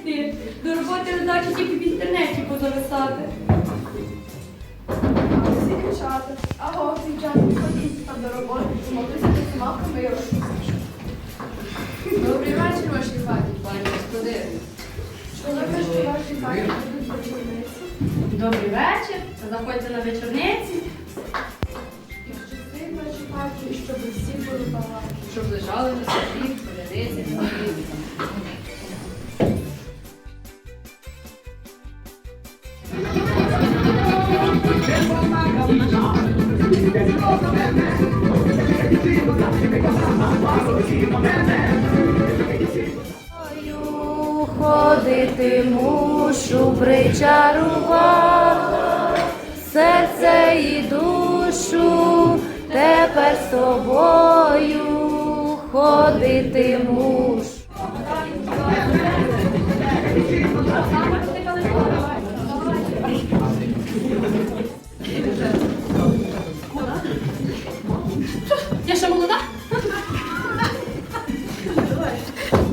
йти. До роботи не ледаче тільки в інтернеті позависати. Всі дівчата. Аго, дівчата, ходіть до роботи. Змоглися з маками і розписати. Добрий вечір, вашій хаті, пані господині. Чоловік, що ваші хаті будуть вечорниці. Добрий вечір. Заходьте на вечорниці. І щаси в вашій хаті, щоб всі були багаті. Щоб лежали на собі, колядиці, молитви. Ходити мушу причарувала серце і душу, тепер з тобою ходити мушу.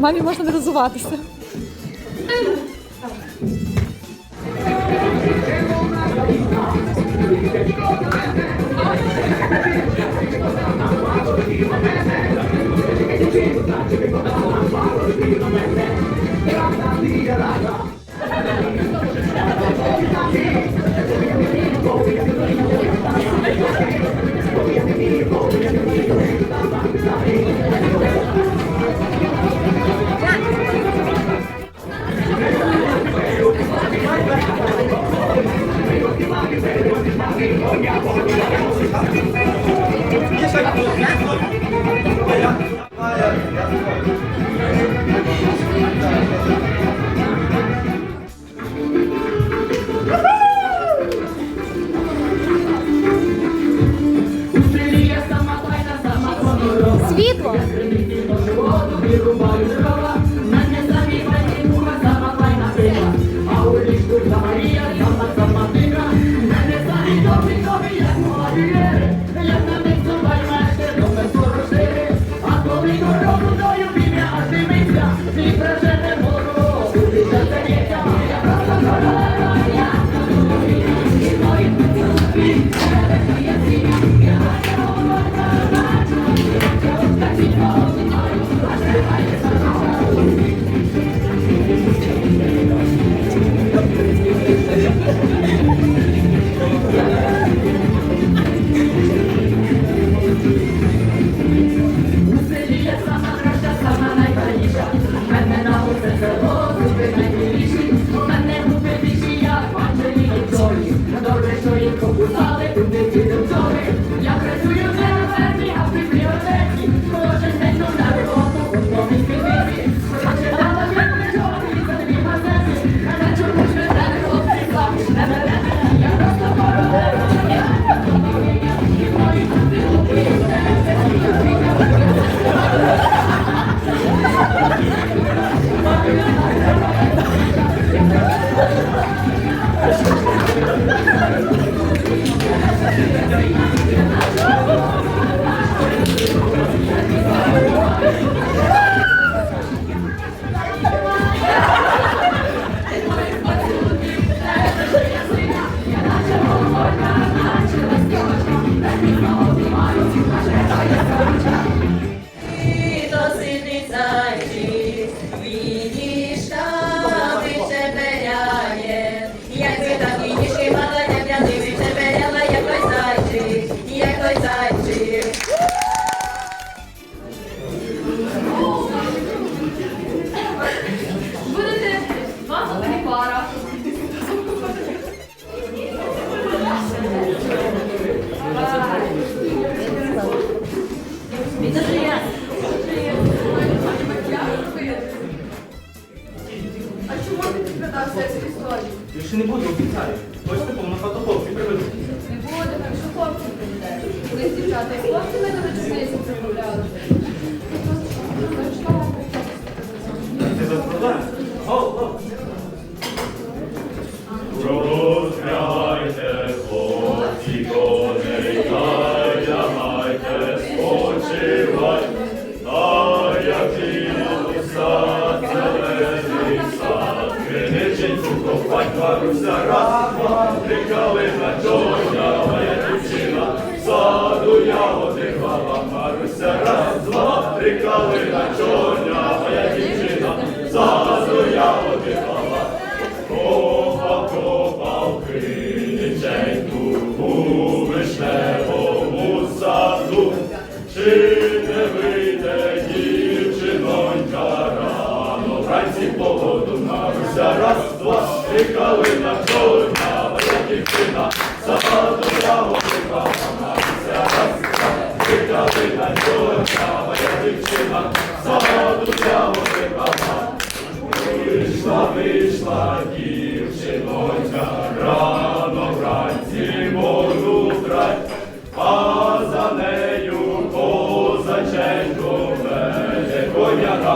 Мамі можна не розуватися. Yeah.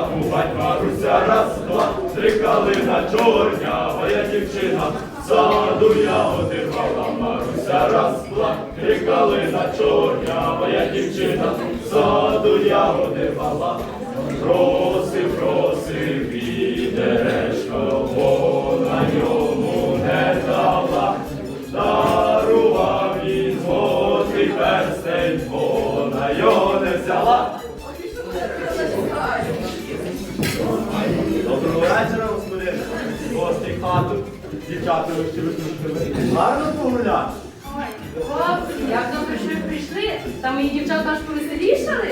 Рахувать, Маруся, раз, два, три калина чорня, моя дівчина, саду я одирвала, Маруся, раз, два, три калина чорня, моя дівчина, саду я одирвала. Гарно погуляти. Хлопці, як добре, що ви прийшли. Та мої дівчата аж повеселішали.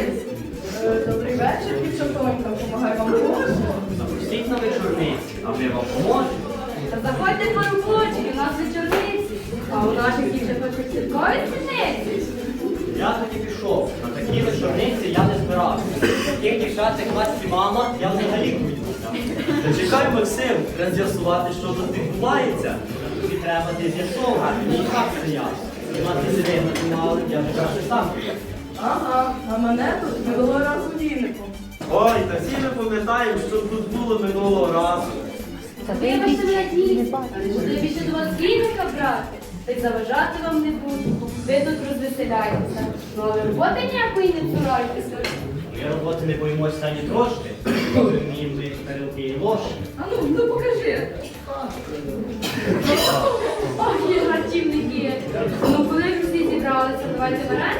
Е, Добрий вечір, дівчатонька, помагай вам Боже. Запустіть на вечорниці, а ми вам поможемо. Та заходьте по робочі, у нас вечорниці. А у наших дівчаток святкові спідниці. Я тоді пішов. На такі вечорниці я не збирався. Таких дівчат, як вас і мама, я взагалі боюся. Та чекай, Максим, треба з'ясувати, що тут відбувається. Треба ти з'ясовувати, мені і так все. І мати зелень натримали, я вже краще сам. Ага, а мене тут минулого разу віником. Ой, та всі ми пам'ятаємо, що тут було минулого разу. Мене дійсно, але ж більше до вас віника брати. Та й заважати вам не буду. Ви тут розвеселяєтеся. Ну але роботи ніякої не цурайтеся. Ми роботи не боїмося ані трошки. Ми вміємо мити тарілки і ложки. А ну, ну покажи. Ох. Ну коли всі зібралися, давайте вареники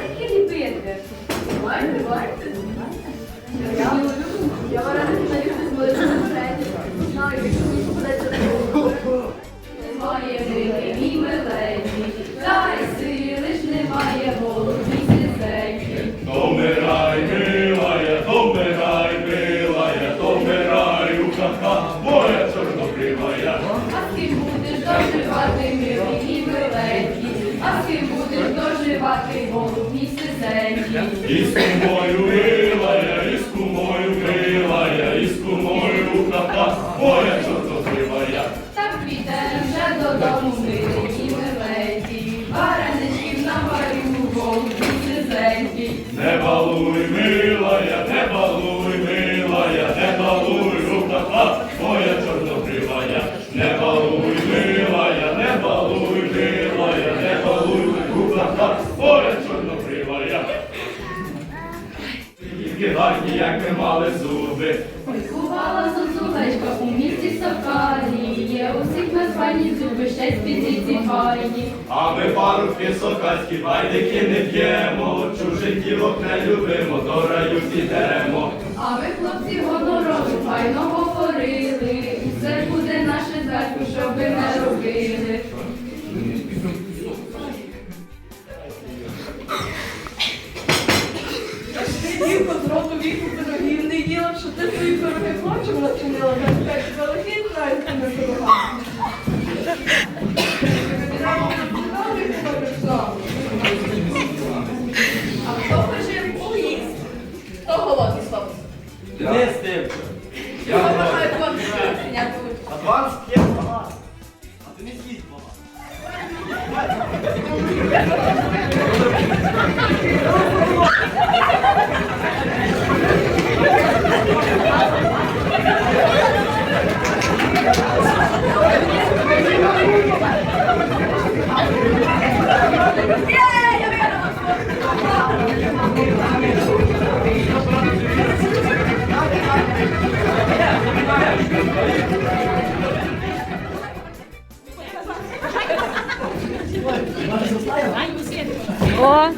парубки сокальські байдики не п'ємо, чужих дівок не любимо, до раю підемо. А ви, хлопці, гонорові файно говорили, і це буде наше зверху, щоб ви не робили. Дівко з року віку пирогів не їла, що ти свої пироги хлопчим начинила, так великий знаєте не пирога. Не з тим. Я вважаю. Аванс є багато. А ти не з'їсть багато. 我